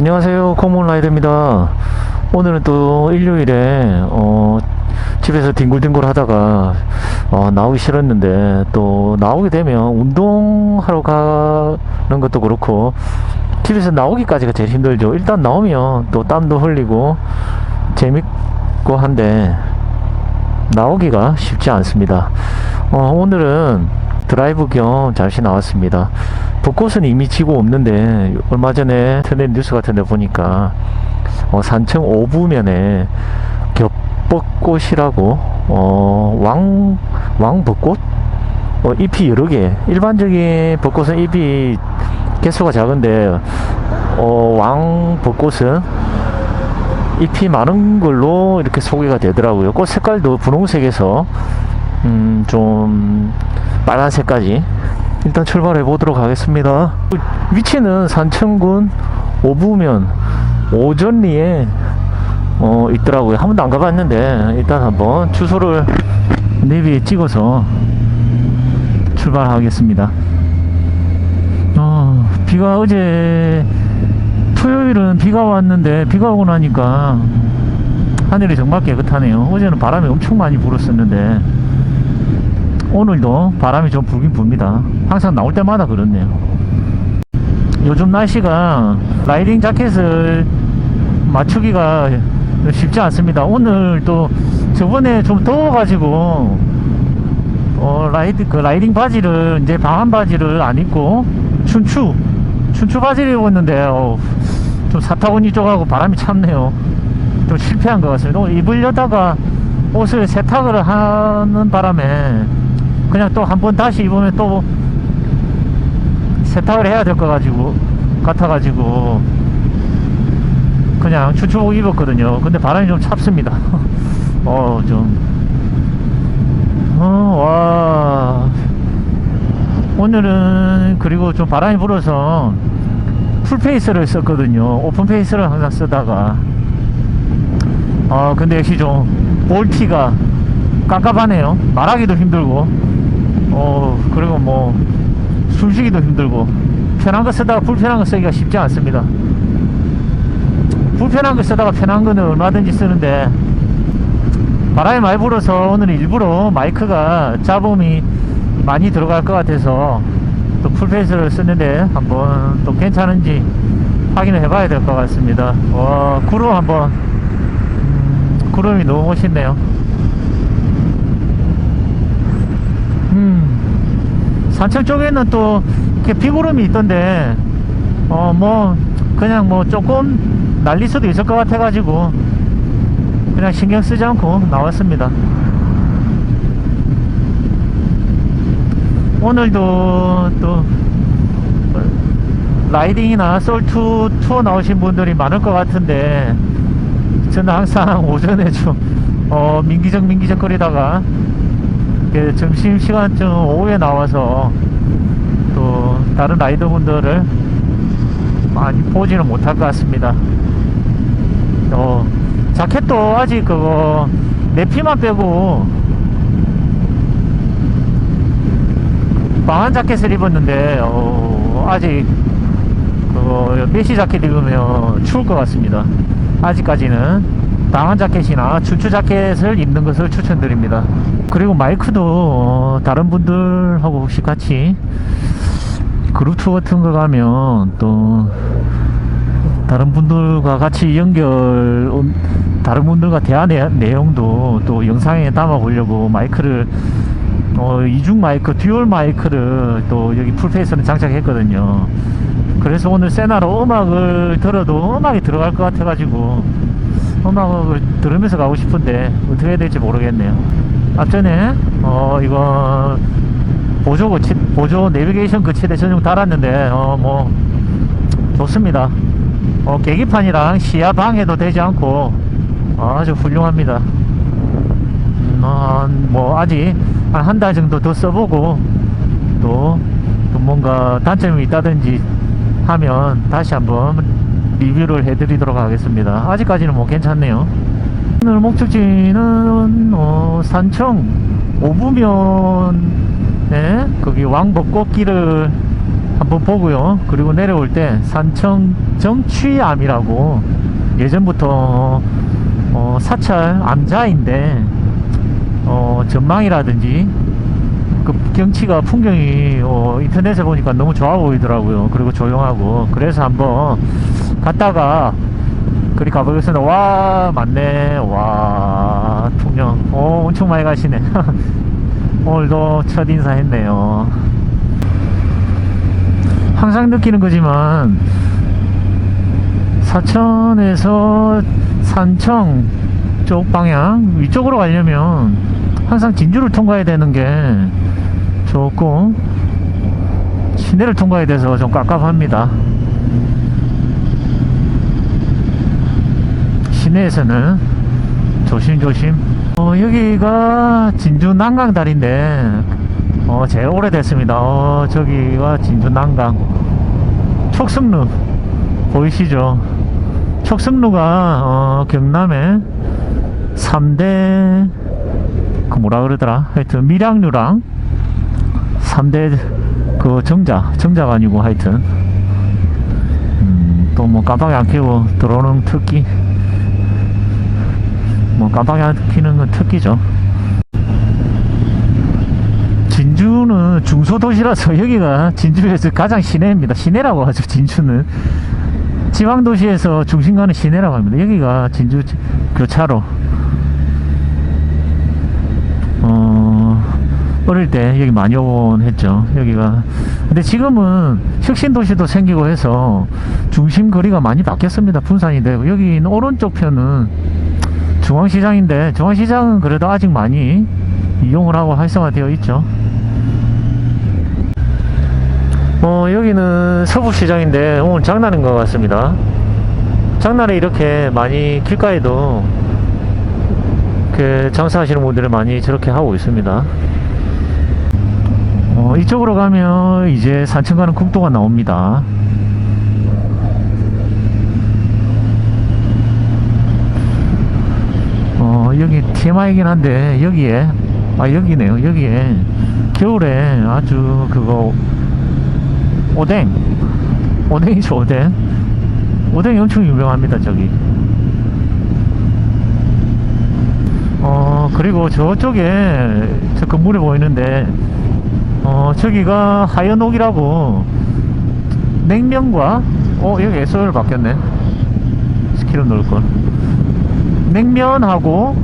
안녕하세요. 코몬 라이드입니다. 오늘은 또 일요일에 어, 집에서 뒹굴뒹굴 하다가 어, 나오기 싫었는데 또 나오게 되면 운동하러 가는 것도 그렇고 집에서 나오기까지가 제일 힘들죠. 일단 나오면 또 땀도 흘리고 재밌고 한데 나오기가 쉽지 않습니다. 어, 오늘은 드라이브 겸 잠시 나왔습니다 벚꽃은 이미 지고 없는데 얼마 전에 인터넷 뉴스 같은 데 보니까 어, 산청 오부면에 겹벚꽃이라고 어, 왕 왕벚꽃? 어, 잎이 여러 개. 일반적인 벚꽃은 잎이 개수가 작은데 어, 왕벚꽃은 잎이 많은 걸로 이렇게 소개가 되더라고요. 꽃 색깔도 분홍색에서 음, 좀 빨간색까지 일단 출발해 보도록 하겠습니다. 위치는 산청군 오부면 오전리에 어, 있더라고요. 한 번도 안 가봤는데 일단 한번 주소를 내비에 찍어서 출발하겠습니다. 어, 비가 어제 토요일은 비가 왔는데 비가 오고 나니까 하늘이 정말 깨끗하네요. 어제는 바람이 엄청 많이 불었었는데 오늘도 바람이 좀 불긴 붑니다. 항상 나올 때마다 그렇네요. 요즘 날씨가 라이딩 자켓을 맞추기가 쉽지 않습니다. 오늘 또 저번에 좀 더워가지고 어, 라이드, 그 라이딩 바지를 이제 방한 바지를 안 입고 춘추 춘추 바지를 입었는데 어, 좀 사타구니 쪽하고 바람이 참네요. 좀 실패한 것 같습니다. 오늘 입으려다가 옷을 세탁을 하는 바람에 그냥 또 한 번 다시 입으면 또 세탁을 해야 될 것 가지고 같아가지고 그냥 추추복 입었거든요. 근데 바람이 좀 찹습니다. 어, 좀. 어, 와. 오늘은 그리고 좀 바람이 불어서 풀페이스를 썼거든요. 오픈페이스를 항상 쓰다가. 아, 근데 역시 좀 볼티가 깝깝하네요. 말하기도 힘들고. 어, 그리고 뭐, 숨쉬기도 힘들고. 편한 거 쓰다가 불편한 거 쓰기가 쉽지 않습니다. 불편한 거 쓰다가 편한 거는 얼마든지 쓰는데, 바람이 많이 불어서 오늘 일부러 마이크가 잡음이 많이 들어갈 것 같아서 또 풀페이스를 쓰는데 한번 또 괜찮은지 확인을 해봐야 될 것 같습니다. 와, 구름 한번, 음, 구름이 너무 멋있네요. 산청 쪽에는 또 이렇게 비구름이 있던데, 어, 뭐, 그냥 뭐 조금 날릴 수도 있을 것 같아 가지고, 그냥 신경 쓰지 않고 나왔습니다. 오늘도 또, 라이딩이나 솔투 투어 나오신 분들이 많을 것 같은데, 저는 항상 오전에 좀, 어, 민기적 민기적 거리다가, 점심시간쯤 오후에 나와서 또 다른 라이더분들을 많이 보지는 못할 것 같습니다. 어, 자켓도 아직 그거 내피만 빼고 방한 자켓을 입었는데 어, 아직 그거 메시 자켓 입으면 추울 것 같습니다. 아직까지는 방한 자켓이나 추추 자켓을 입는 것을 추천드립니다. 그리고 마이크도 어, 다른 분들하고 혹시 같이 그룹 투어 같은 거 가면 또 다른 분들과 같이 연결 음, 다른 분들과 대화 내, 내용도 또 영상에 담아 보려고 마이크를 어, 이중 마이크 듀얼 마이크를 또 여기 풀페이스는 장착했거든요. 그래서 오늘 세나로 음악을 들어도 음악이 들어갈 것 같아 가지고 음악을 들으면서 가고 싶은데 어떻게 해야 될지 모르겠네요 앞전에 어 이거 보조 거치 보조 내비게이션 거치대 전용 달았는데 어 뭐 좋습니다. 어 계기판이랑 시야 방해도 되지 않고 아주 훌륭합니다. 음, 어, 뭐 아직 한 한 달 정도 더 써보고 또, 또 뭔가 단점이 있다든지 하면 다시 한번 리뷰를 해드리도록 하겠습니다. 아직까지는 뭐 괜찮네요 오늘 목적지는 어, 산청 오부면에 거기 왕벚꽃길을 한번 보고요. 그리고 내려올 때 산청 정취암이라고 예전부터 어, 사찰 암자인데 어, 전망이라든지 그 경치가 풍경이 어, 인터넷에 보니까 너무 좋아 보이더라고요. 그리고 조용하고 그래서 한번 갔다가 그리 가보겠습니다. 와 맞네. 와 풍경. 오 엄청 많이 가시네. 오늘도 첫 인사했네요. 항상 느끼는 거지만 사천에서 산청 쪽 방향 위쪽으로 가려면 항상 진주를 통과해야 되는 게 좋고 시내를 통과해야 돼서 좀 깝깝합니다. 시내에서는 조심조심. 어, 여기가 진주 난강다리인데 어, 제일 오래됐습니다. 어, 저기가 진주 난강. 촉승루 보이시죠? 촉승루가 어, 경남의 3대 그 뭐라 그러더라? 하여튼 밀양류랑 3대 그 정자 정자가 아니고 하여튼 음, 또뭐 깜빡이 안 켜고 들어오는 특기 뭐안 켜는 건 특기죠. 진주는 중소도시라서 여기가 진주에서 가장 시내입니다. 시내라고 하죠. 진주는 지방도시에서 중심 가는 시내라고 합니다. 여기가 진주 교차로. 어, 어릴 때 여기 많이 오곤 했죠. 여기가. 근데 지금은 혁신도시도 생기고 해서 중심 거리가 많이 바뀌었습니다. 분산이 되고. 여기는 오른쪽 편은 중앙시장인데 중앙시장은 그래도 아직 많이 이용을 하고 활성화되어 있죠. 어, 여기는 서부시장인데 오늘 장날인 것 같습니다. 장날에 이렇게 많이 길가에도 그 장사하시는 분들이 많이 저렇게 하고 있습니다. 어, 이쪽으로 가면 이제 산천 가는 국도가 나옵니다. 어, 여기 TMI이긴 한데, 여기에, 아, 여기네요. 여기에, 겨울에 아주 그거, 오뎅. 오뎅이죠, 오뎅. 오뎅이 엄청 유명합니다, 저기. 어, 그리고 저쪽에 저 건물이 보이는데, 어, 저기가 하연옥이라고 냉면과, 어, 여기 SOL 바뀌었네. 스키로 넣을 걸. 냉면하고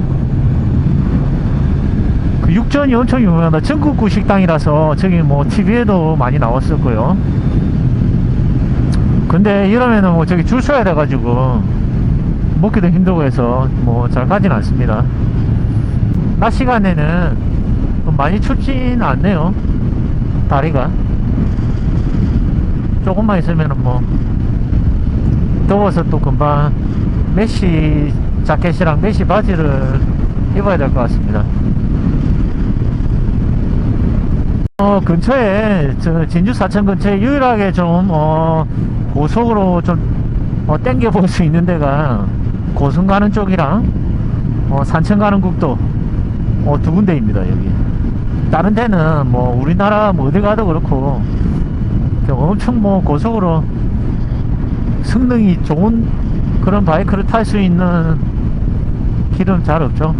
그 육전이 엄청 유명하다. 전국구 식당이라서 저기 뭐 TV에도 많이 나왔었고요. 근데 이러면은 뭐 저기 줄 서야 돼가지고 먹기도 힘들고 해서 뭐 잘 가진 않습니다. 낮 시간에는 좀 많이 춥진 않네요. 다리가 조금만 있으면은 뭐 더워서 또 금방 메쉬 자켓이랑 메쉬 바지를 입어야 될 것 같습니다. 어, 근처에, 저, 진주 사천 근처에 유일하게 좀, 어, 고속으로 좀, 어, 땡겨볼 수 있는 데가 고성 가는 쪽이랑, 어, 산천 가는 국도, 어, 두 군데입니다, 여기. 다른 데는 뭐, 우리나라 뭐 어디 가도 그렇고, 좀 엄청 뭐, 고속으로 성능이 좋은 그런 바이크를 탈 수 있는 길은 잘 없죠.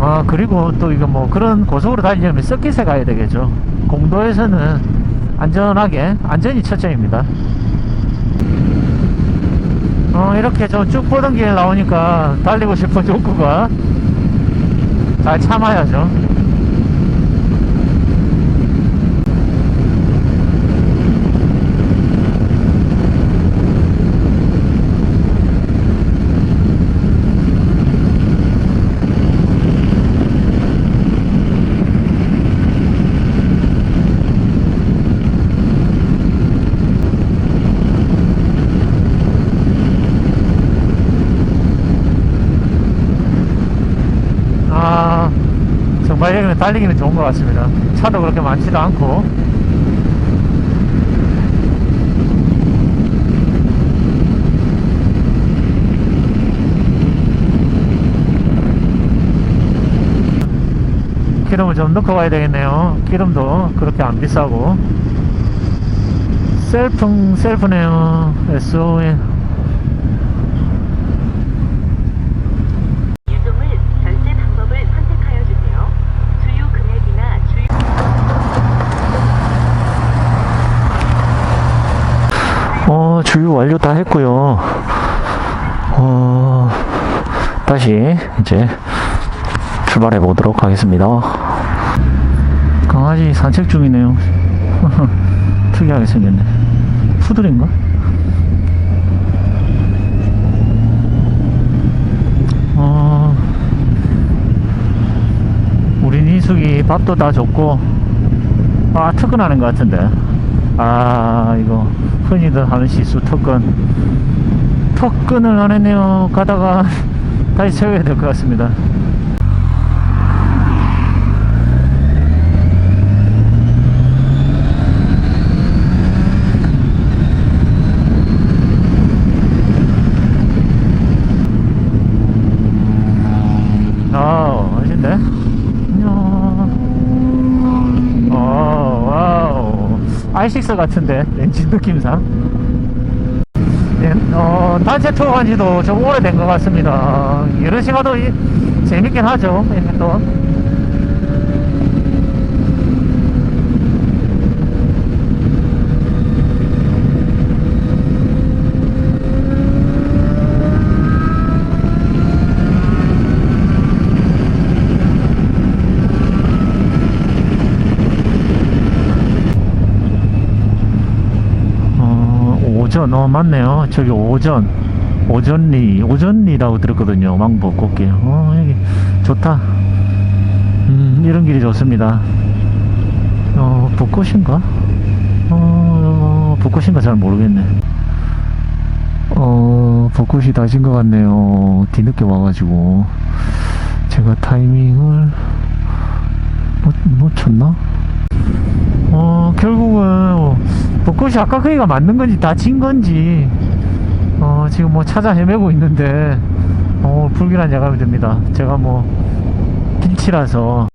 아, 그리고 또 이거 뭐 그런 고속으로 달리려면 서킷에 가야 되겠죠. 공도에서는 안전하게, 안전이 첫째입니다. 어, 이렇게 좀쭉 뻗은 길 나오니까 달리고 싶은 욕구가 잘 참아야죠. 아, 정말 여기는 달리기는 좋은 것 같습니다. 차도 그렇게 많지도 않고. 기름을 좀 넣고 가야 되겠네요. 기름도 그렇게 안 비싸고. 셀프 셀프네요 SON 유동을 결제 방법을 선택하여 주세요. 주유 금액이나 주유 어, 주유 완료 다 했고요. 어, 다시 이제 출발해 보도록 하겠습니다. 강아지 산책 중이네요. 특이하게 생겼네. 푸들인가? 어, 우리 니숙이 밥도 다 줬고, 아, 특근하는 것 같은데. 아, 이거, 흔히들 하는 실수, 특근. 특근을 안 했네요. 가다가 다시 채워야 될 것 같습니다. 아, 맛있네. 안녕. 어, 와우. i6 같은데, 엔진 느낌상. 네, 어, 단체 투어 한 지도 좀 오래된 것 같습니다. 이런 시간도 이- 재밌긴 하죠. 이게 또. 어, 오전, 어, 맞네요. 저기 오전. 오전리, 오전리라고 들었거든요. 왕복 꽃길. 어, 여기 좋다. 음, 이런 길이 좋습니다. 어, 벚꽃인가? 어, 벚꽃인가 잘 모르겠네. 어, 벚꽃이 다진 것 같네요. 뒤늦게 와가지고. 제가 타이밍을 놓, 놓쳤나? 어, 결국은 벚꽃이 아까 거기가 맞는 건지 다진 건지 어, 지금 뭐 찾아 헤매고 있는데 어, 불길한 야감이 듭니다. 제가 뭐 길치라서